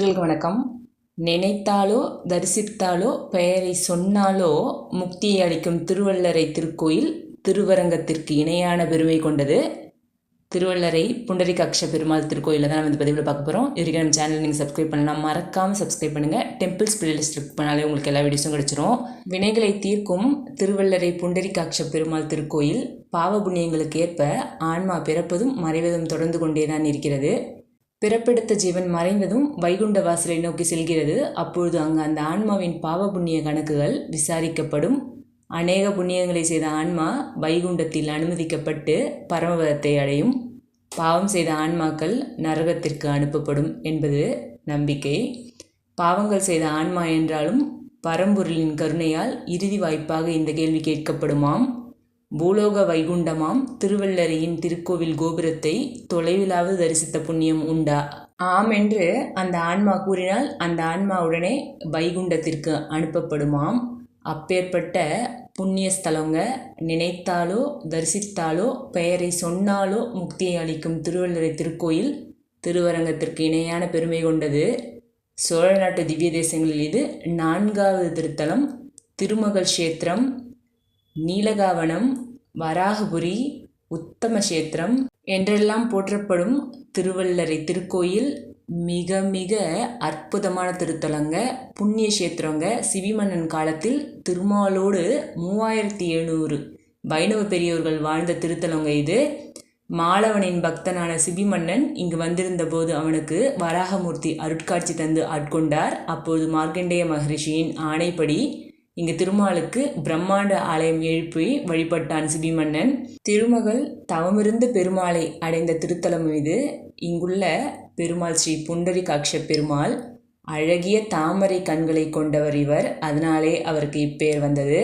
நேர்களுக்கு வணக்கம். நினைத்தாலோ தரிசித்தாலோ பெயரை சொன்னாலோ முக்தியை அளிக்கும் திருவள்ளரை திருக்கோயில் திருவரங்கத்திற்கு இணையான பெருமை கொண்டது. திருவள்ளரை புண்டரிகாட்ச பெருமாள் திருக்கோயிலில் தான் வந்து பதிவில் பார்க்க போகிறோம் இதுக்கு நம்ம சேனல் நீங்கள் சப்ஸ்கிரைப் பண்ணலாம் மறக்காமல் சப்ஸ்கிரைப் பண்ணுங்கள் டெம்பிள்ஸ் பிளேலிஸ்ட் கிளிக் பண்ணாலே உங்களுக்கு எல்லா வீடியோஸும் கிடச்சிரும். வினைகளை தீர்க்கும் திருவள்ளரை புண்டரிகாட்ச பெருமாள் திருக்கோயில் பாவ புண்ணியங்களுக்கு ஏற்ப ஆன்மா பிறப்பதும் மறைவதும் தொடர்ந்து கொண்டே தான் இருக்கிறது. பிறப்பெடுத்த ஜீவன் மறைந்ததும் வைகுண்ட வாசலை நோக்கி செல்கிறது. அப்பொழுது அங்கு அந்த ஆன்மாவின் பாவ புண்ணிய கணக்குகள் விசாரிக்கப்படும். அநேக புண்ணியங்களை செய்த ஆன்மா வைகுண்டத்தில் அனுமதிக்கப்பட்டு பரமபதத்தை அடையும். பாவம் செய்த ஆன்மாக்கள் நரகத்திற்கு அனுப்பப்படும் என்பது நம்பிக்கை. பாவங்கள் செய்த ஆன்மா என்றாலும் பரம்பொருளின் கருணையால் இறுதி வாய்ப்பாக இந்த கேள்வி கேட்கப்படுமாம். பூலோக வைகுண்டமாம் திருவள்ளரியின் திருக்கோவில் கோபுரத்தை தொலைவிலாவது தரிசித்த புண்ணியம் உண்டா? ஆம் என்று அந்த ஆன்மா கூறினால் அந்த ஆன்மா உடனே வைகுண்டத்திற்கு அனுப்பப்படுமாம். அப்பேற்பட்ட புண்ணிய ஸ்தலங்க நினைத்தாலோ தரிசித்தாலோ பெயரை சொன்னாலோ முக்தியை அளிக்கும் திருவள்ளரை திருக்கோயில் திருவரங்கத்திற்கு இணையான பெருமை கொண்டது. சோழ நாட்டு திவ்ய தேசங்களில் இது நான்காவது திருத்தலம். திருமகள் கஷேத்திரம் நீலகாவனம் வராகபுரி உத்தமக்ஷேத்திரம் என்றெல்லாம் போற்றப்படும் திருவள்ளரை திருக்கோயில் மிக மிக அற்புதமான திருத்தலங்க. புண்ணிய கஷேத்திரங்க சிவிமன்னன் காலத்தில் திருமாலோடு மூவாயிரத்தி எழுநூறு வைணவ பெரியோர்கள் வாழ்ந்த திருத்தலங்க இது. மாலவனின் பக்தனான சிபிமன்னன் இங்கு வந்திருந்த போது அவனுக்கு வராகமூர்த்தி அருட்காட்சி தந்து ஆட்கொண்டார். அப்போது மார்க்கண்டேய மகரிஷியின் ஆணைப்படி இங்கு திருமாலுக்கு பிரம்மாண்ட ஆலயம் எழுப்பி வழிபட்டான் சிபிமன்னன். திருமகள் தவமிருந்து பெருமாளை அடைந்த திருத்தலம் இது இங்குள்ள பெருமாள் ஸ்ரீ புண்டரிகாட்ச பெருமாள் அழகிய தாமரை கண்களை கொண்டவர் இவர். அதனாலே அவருக்கு இப்பெயர் வந்தது.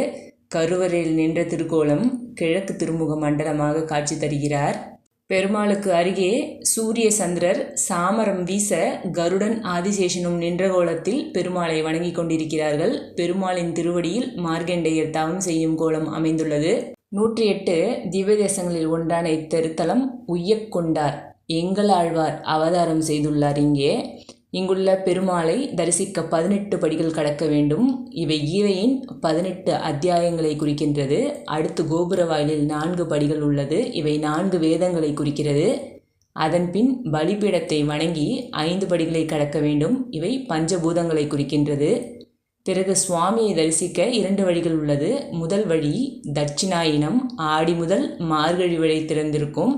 கருவறையில் நின்ற திருக்கோலம் கிழக்கு திருமுக மண்டலமாக காட்சி தருகிறார். பெருமாளுக்கு அருகே சூரிய சந்திரர் சாமரம் வீச கருடன் ஆதிசேஷனும் நின்ற கோலத்தில் பெருமாளை வணங்கிக் கொண்டிருக்கிறார்கள். பெருமாளின் திருவடியில் மார்க்கண்டேயர் தவம் செய்யும் கோலம் அமைந்துள்ளது. நூற்றி எட்டு திவ்ய தேசங்களில் ஒன்றான இத்திருத்தலம் உய்யக்கொண்டார் எங்களாழ்வார் அவதாரம் செய்துள்ளார் இங்கே. இங்குள்ள பெருமாளை தரிசிக்க பதினெட்டு படிகள் கடக்க வேண்டும். இவை கீதையின் பதினெட்டு அத்தியாயங்களை குறிக்கின்றது. அடுத்து கோபுர வாயிலில் நான்கு படிகள் உள்ளது. இவை நான்கு வேதங்களை குறிக்கிறது. அதன்பின் பலிபீடத்தை வணங்கி ஐந்து படிகளை கடக்க வேண்டும். இவை பஞ்சபூதங்களை குறிக்கின்றது. பிறகு சுவாமியை தரிசிக்க இரண்டு வழிகள் உள்ளது. முதல் வழி தட்சிணாயினம். ஆடி முதல் மார்கழி வழி திறந்திருக்கும்.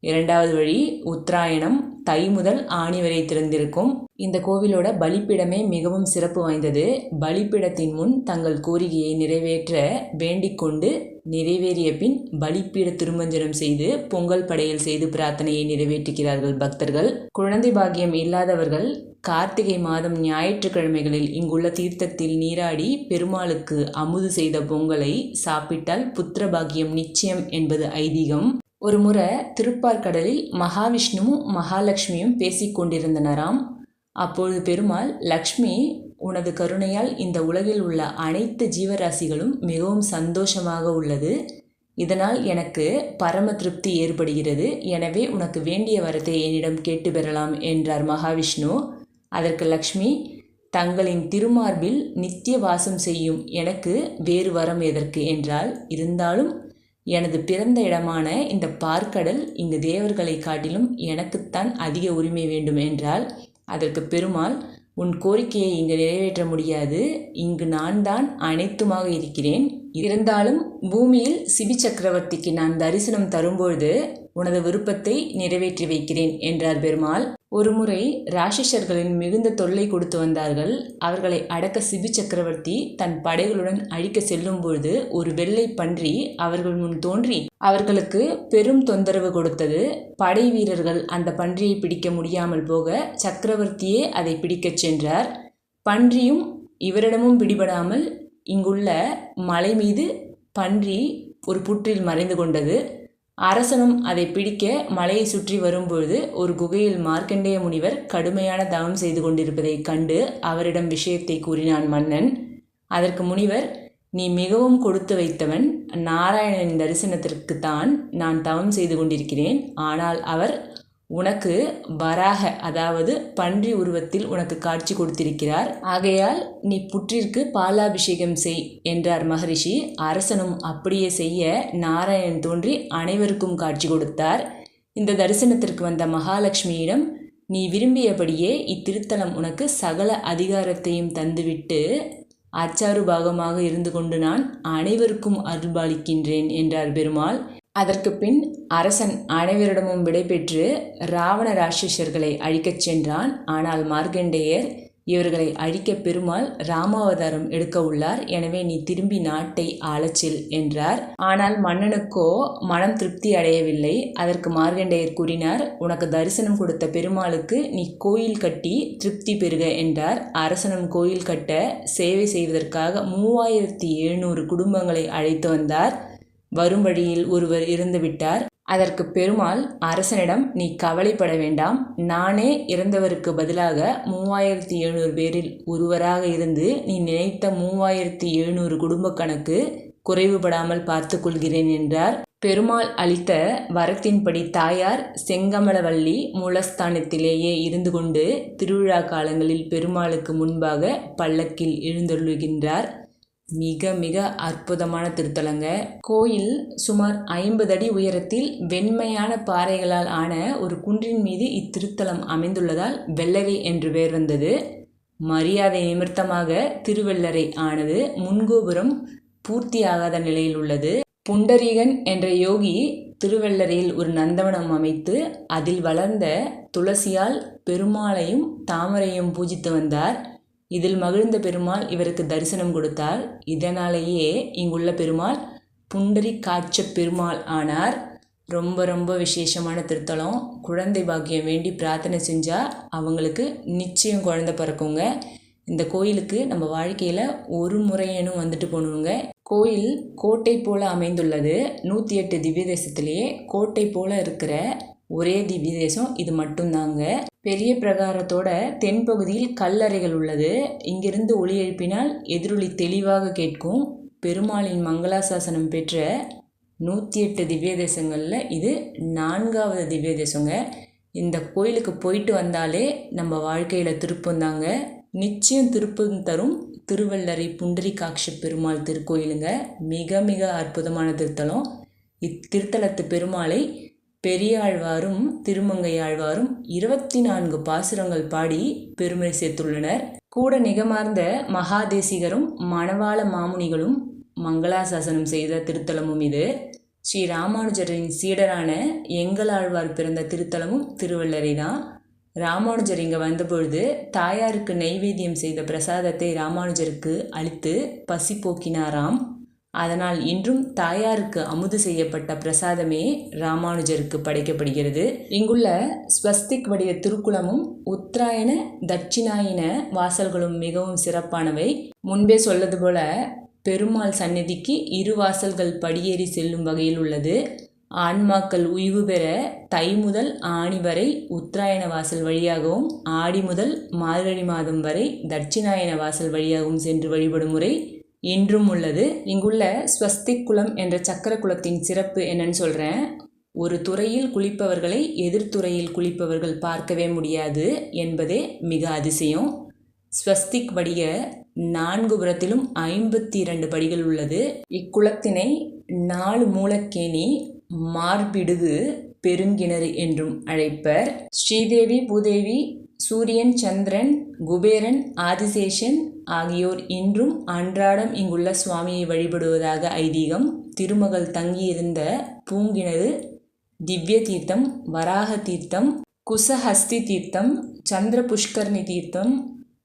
இரண்டாவது வழி உத்தராயணம் தை முதல் ஆணி வரை திறந்திருக்கும். இந்த கோவிலோட பலிப்பிடமே மிகவும் சிறப்பு வாய்ந்தது. பலிப்பிடத்தின் முன் தங்கள் கோரிக்கையை நிறைவேற்ற வேண்டிக்கொண்டு நிறைவேறிய பின் பலிப்பீட திருமஞ்சனம் செய்து பொங்கல் படையல் செய்து பிரார்த்தனையை நிறைவேற்றுகிறார்கள் பக்தர்கள். குழந்தை பாக்கியம் இல்லாதவர்கள் கார்த்திகை மாதம் ஞாயிற்றுக்கிழமைகளில் இங்குள்ள தீர்த்தத்தில் நீராடி பெருமாளுக்கு அமுது செய்த பொங்கலை சாப்பிட்டால் புத்திர பாக்கியம் நிச்சயம் என்பது ஐதீகம். ஒரு முறை திருப்பார்கடலில் மகாவிஷ்ணுவும் மகாலட்சுமியும் பேசிக் கொண்டிருந்தனராம். அப்பொழுது பெருமாள் லக்ஷ்மி உனது கருணையால் இந்த உலகில் உள்ள அனைத்து ஜீவராசிகளும் மிகவும் சந்தோஷமாக உள்ளது. இதனால் எனக்கு பரம திருப்தி ஏற்படுகிறது. எனவே உனக்கு வேண்டிய வரத்தை என்னிடம் கேட்டு பெறலாம் என்றார் மகாவிஷ்ணு. அதற்கு லக்ஷ்மி தங்களின் திருமார்பில் நித்திய வாசம் செய்யும் எனக்கு வேறு வரம் எதற்கு? என்றால் இருந்தாலும் எனது பிறந்த இடமான இந்த பார்க்கடல் இங்கு தேவர்களை காட்டிலும் எனக்குத்தான் அதிக உரிமை வேண்டும் என்றால் அதற்கு பெருமாள் உன் கோரிக்கையை இங்கு நிறைவேற்ற முடியாது. இங்கு நான் தான் அனைத்துமாக இருக்கிறேன். இருந்தாலும் பூமியில் சிபி சக்கரவர்த்திக்கு நான் தரிசனம் தரும்பொழுது உனது விருப்பத்தை நிறைவேற்றி வைக்கிறேன் என்றார் பெருமாள். ஒருமுறை ராட்சசர்களின் மிகுந்த தொல்லை கொடுத்து வந்தார்கள். அவர்களை அடக்க சிபி சக்கரவர்த்தி தன் படைகளுடன் அழிக்க செல்லும் பொழுது ஒரு வெள்ளை பன்றி அவர்கள் முன் தோன்றி அவர்களுக்கு பெரும் தொந்தரவு கொடுத்தது. படை வீரர்கள் அந்த பன்றியை பிடிக்க முடியாமல் போக சக்கரவர்த்தியே அதை பிடிக்கச் சென்றார். பன்றியும் இவரிடமும் பிடிபடாமல் இங்குள்ள மலை மீது பன்றி ஒரு புற்றில் மறைந்து கொண்டது. அரசனும் அதை பிடிக்க மலையை சுற்றி வரும்பொழுது ஒரு குகையில் மார்க்கண்டேய முனிவர் கடுமையான தவம் செய்து கொண்டிருப்பதை கண்டு அவரிடம் விஷயத்தை கூறினான் மன்னன். அதற்கு முனிவர் நீ மிகவும் கொடுத்து வைத்தவன் நாராயணனின் தரிசனத்திற்குத்தான் நான் தவம் செய்து கொண்டிருக்கிறேன். ஆனால் அவர் உனக்கு வராக அதாவது பன்றி உருவத்தில் உனக்கு காட்சி கொடுத்திருக்கிறார். ஆகையால் நீ புற்றிற்கு பாலாபிஷேகம் செய் என்றார் மகரிஷி. அரசனும் அப்படியே செய்ய நாராயணன் தோன்றி அனைவருக்கும் காட்சி கொடுத்தார். இந்த தரிசனத்திற்கு வந்த மகாலட்சுமியிடம் நீ விரும்பியபடியே இத்திருத்தலம் உனக்கு சகல அதிகாரத்தையும் தந்துவிட்டு அச்சாறு பாகமாக இருந்து கொண்டு நான் அனைவருக்கும் அருள்பாலிக்கின்றேன் என்றார் பெருமாள். அதற்கு பின் அரசன் அனைவரிடமும் விடைபெற்று ராவண ராட்சசர்களை அழிக்கச் சென்றான். ஆனால் மார்க்கண்டேயர் இவர்களை அழிக்க பெருமாள் ராமாவதாரம் எடுக்க உள்ளார். எனவே நீ திரும்பி நாட்டை ஆளச்சில் என்றார். ஆனால் மன்னனுக்கோ மனம் திருப்தி அடையவில்லை. அதற்கு மார்கண்டேயர் கூறினார் உனக்கு தரிசனம் கொடுத்த பெருமாளுக்கு நீ கோயில் கட்டி திருப்தி பெறுக என்றார். அரசனும் கோயில் கட்ட சேவை செய்வதற்காக மூவாயிரத்தி எழுநூறு குடும்பங்களை அழைத்து வந்தார். வரும் வழியில் ஒருவர் இறந்துவிட்டார் அதற்கு பெருமாள் அரசனிடம் நீ கவலைப்பட வேண்டாம். நானே இறந்தவருக்கு பதிலாக மூவாயிரத்தி எழுநூறு பேரில் ஒருவராக இருந்து நீ நினைத்த மூவாயிரத்தி எழுநூறு குடும்ப கணக்கு குறைவுபடாமல் பார்த்து கொள்கிறேன் என்றார். பெருமாள் அளித்த வரத்தின்படி தாயார் செங்கமலவள்ளி மூலஸ்தானத்திலேயே இருந்து கொண்டு திருவிழா காலங்களில் பெருமாளுக்கு முன்பாக பல்லக்கில் எழுந்தருளுகின்றார். மிக மிக அற்புதமான திருத்தலங்க. கோயில் சுமார் ஐம்பது அடி உயரத்தில் வெண்மையான பாறைகளால் ஆன ஒரு குன்றின் மீது இத்திருத்தலம் அமைந்துள்ளதால் வெள்ளரை என்று பெயர் வந்தது. மரியாதை நிமித்தமாக திருவெள்ளரை ஆனது முன்கோபுரம் பூர்த்தியாகாத நிலையில் உள்ளது. புண்டரீகன் என்ற யோகி திருவெள்ளரையில் ஒரு நந்தவனம் அமைத்து அதில் வளர்ந்த துளசியால் பெருமாளையும் தாமரையும் பூஜித்து வந்தார். இதில் மகிழ்ந்த பெருமாள் இவருக்கு தரிசனம் கொடுத்தார். இதனாலேயே இங்குள்ள பெருமாள் புண்டரி காய்ச்ச பெருமாள் ஆனார். ரொம்ப ரொம்ப விசேஷமான திருத்தலம். குழந்தை பாக்கியம் வேண்டி பிரார்த்தனை செஞ்சால் அவங்களுக்கு நிச்சயம் குழந்தை பிறக்குங்க. இந்த கோயிலுக்கு நம்ம வாழ்க்கையில் ஒரு முறையேனும் வந்துட்டு போகணுங்க கோயில் கோட்டை போல அமைந்துள்ளது. நூற்றி எட்டு திவ்ய தேசத்திலேயே கோட்டை போல இருக்கிற ஒரே திவ்ய தேசம் இது மட்டும்தாங்க. பெரிய பிரகாரத்தோட தென்பகுதியில் கல்லறைகள் உள்ளது. இங்கிருந்து ஒளி எழுப்பினால் எதிரொலி தெளிவாக கேட்கும். பெருமாளின் மங்களாசாசனம் பெற்ற நூற்றி எட்டு திவ்ய தேசங்களில் இது நான்காவது திவ்ய தேசங்க. இந்த கோயிலுக்கு போயிட்டு வந்தாலே நம்ம வாழ்க்கையில் திருப்பம் தாங்க. நிச்சயம் திருப்பம் தரும் திருவள்ளரை புண்டரிகாட்சி பெருமாள் திருக்கோயிலுங்க. மிக மிக அற்புதமான திருத்தலம். இத்திருத்தலத்து பெருமாளை பெரியாழ்வாரும் திருமங்கையாழ்வாரும் இருபத்தி நான்கு பாசுரங்கள் பாடி பெருமை சேர்த்துள்ளனர். கூட நிகமார்ந்த மகாதேசிகரும் மணவாள மாமுனிகளும் மங்களாசாசனம் செய்த திருத்தலமும் இது. ஸ்ரீ ராமானுஜரின் சீடரான எங்களாழ்வார் பிறந்த திருத்தலமும் திருவள்ளரை தான். ராமானுஜர் இங்கே வந்தபொழுது தாயாருக்கு நைவேத்தியம் செய்த பிரசாதத்தை ராமானுஜருக்கு அளித்து பசி போக்கினாராம். அதனால் இன்றும் தாயாருக்கு அமுது செய்யப்பட்ட பிரசாதமே ராமானுஜருக்கு படைக்கப்படுகிறது. இங்குள்ள ஸ்வஸ்திக் வடிவ திருக்குளமும் உத்தராயண தட்சிணாயன வாசல்களும் மிகவும் சிறப்பானவை. முன்பே சொல்லது போல பெருமாள் சந்நிதிக்கு இரு வாசல்கள் படியேறி செல்லும் வகையில் உள்ளது. ஆன்மாக்கள் உய்வு பெற தை முதல் ஆணி வரை உத்தராயண வாசல் வழியாகவும் ஆடி முதல் மார்கழி மாதம் வரை தட்சிணாயன வாசல் வழியாகவும் சென்று வழிபடும் முறை இன்றும் உள்ளது. இங்குள்ள ஸ்வஸ்திக் குலம் என்ற சக்கர குளத்தின் சிறப்பு என்னன்னு சொல்கிறேன் ஒரு துறையில் குளிப்பவர்களை எதிர்த்துறையில் குளிப்பவர்கள் பார்க்கவே முடியாது என்பதே மிக அதிசயம். ஸ்வஸ்திக் வடிக நான்கு புறத்திலும் ஐம்பத்தி இரண்டு படிகள் உள்ளது. இக்குளத்தினை நாலு மூலக்கேணி மார்பிடுகு பெருங்கிணறு என்றும் அழைப்பர். ஸ்ரீதேவி பூதேவி சூரியன் சந்திரன் குபேரன் ஆதிசேஷன் ஆகியோர் இன்றும் அன்றாடம் இங்குள்ள சுவாமியை வழிபடுவதாக ஐதீகம் திருமகள் தங்கியிருந்த பூங்கிணறு திவ்ய தீர்த்தம் வராக தீர்த்தம் குசஹஸ்தி தீர்த்தம் சந்திர புஷ்கர்ணி தீர்த்தம்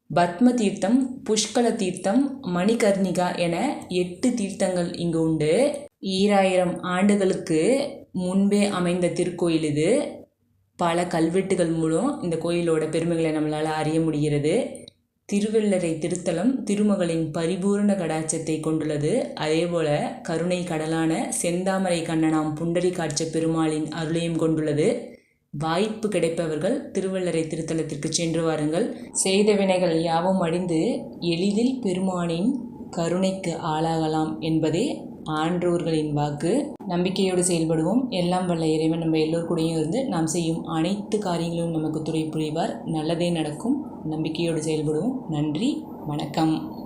பத்ம தீர்த்தம் புஷ்கல தீர்த்தம் மணிகர்ணிகா என எட்டு தீர்த்தங்கள் இங்கு உண்டு. ஈராயிரம் ஆண்டுகளுக்கு முன்பே அமைந்த திருக்கோயில் இது. பல கல்வெட்டுகள் மூலம் இந்த கோயிலோட பெருமைகளை நம்மளால் அறிய முடிகிறது. திருவெள்ளரை திருத்தலம் திருமகளின் பரிபூர்ண கடாட்சத்தை கொண்டுள்ளது. அதேபோல கருணை கடலான செந்தாமரை கண்ணனாம் புண்டரி காட்ச பெருமாளின் அருளையும் கொண்டுள்ளது. வாய்ப்பு கிடைப்பவர்கள் திருவள்ளரை திருத்தலத்திற்கு சென்று வாருங்கள். செய்த வினைகள் யாவும் அடிந்து எளிதில் பெருமானின் கருணைக்கு ஆளாகலாம் என்பதே ஆன்றோர்களின் வாக்கு. நம்பிக்கையோடு செயல்படுவோம். எல்லாம் வல்ல இறைவன் நம்ம எல்லோர் கூடயும் இருந்து நாம் செய்யும் அனைத்து காரியங்களும் நமக்கு துறை புரிவார் நல்லதே நடக்கும். நம்பிக்கையோடு செயல்படுவோம். நன்றி. வணக்கம்.